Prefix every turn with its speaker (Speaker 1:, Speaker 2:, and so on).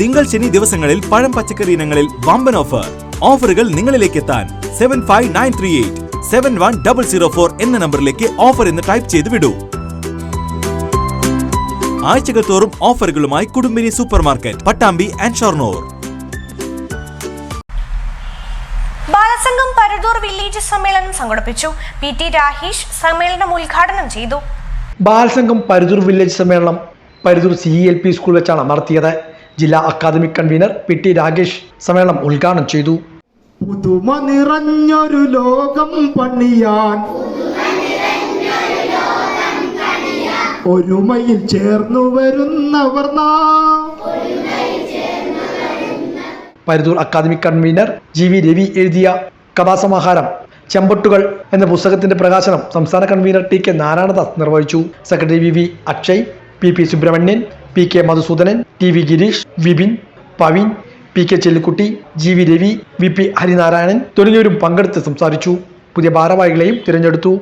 Speaker 1: തിങ്കൾ ശനി ദിവസങ്ങളിൽ പഴം പച്ചക്കറി ഇനങ്ങളിൽ വമ്പൻ ഓഫർ ഓഫറുകൾ നിങ്ങളിലേക്ക് എത്താൻ seven five nine three eight seven one double zero four എന്ന നമ്പറിലേക്ക് ഓഫർ എന്ന് ടൈപ്പ് ചെയ്ത് വിടൂ. ആഴ്ചകൾ തോറും ഓഫറുകളുമായി Kudumbini super market Pattambi and Shoranur.
Speaker 2: Balasangham Parathur village സമ്മേളനം സംഘടിപ്പിച്ചു. പി ടി രാഹീഷ് സമ്മേളനം ഉദ്ഘാടനം ചെയ്തു.
Speaker 3: ബാലസംഘം പരുതൂർ വില്ലേജ് സമ്മേളനം Parathur C L P school വെച്ചാണ് നടത്തിയത്. ജില്ലാ academic convener P T Rakesh സമ്മേളനം ഉദ്ഘാടനം ചെയ്തു.
Speaker 4: പുതുമ നിറഞ്ഞൊരു ലോകം പണിയാൻ. ഒരുമയിൽ ചേർന്നു വരുന്നവർ
Speaker 3: Paruthur academic convener G V Ravi എഴുതിയ കഥാസമാഹാരം ചെമ്പട്ടുകൾ എന്ന പുസ്തകത്തിന്റെ പ്രകാശനം സംസ്ഥാന കൺവീനർ ടി കെ നാരായണദാസ് നിർവഹിച്ചു. Secretary V V Akshay P P Subramanian P K Madhusudanan T V Girish Vipin Pavin P K Chellikkutty G V Ravi V P Harinarayanan തുടങ്ങിയവരും പങ്കെടുത്ത് സംസാരിച്ചു. പുതിയ ഭാരവാഹികളെയും തിരഞ്ഞെടുത്തു.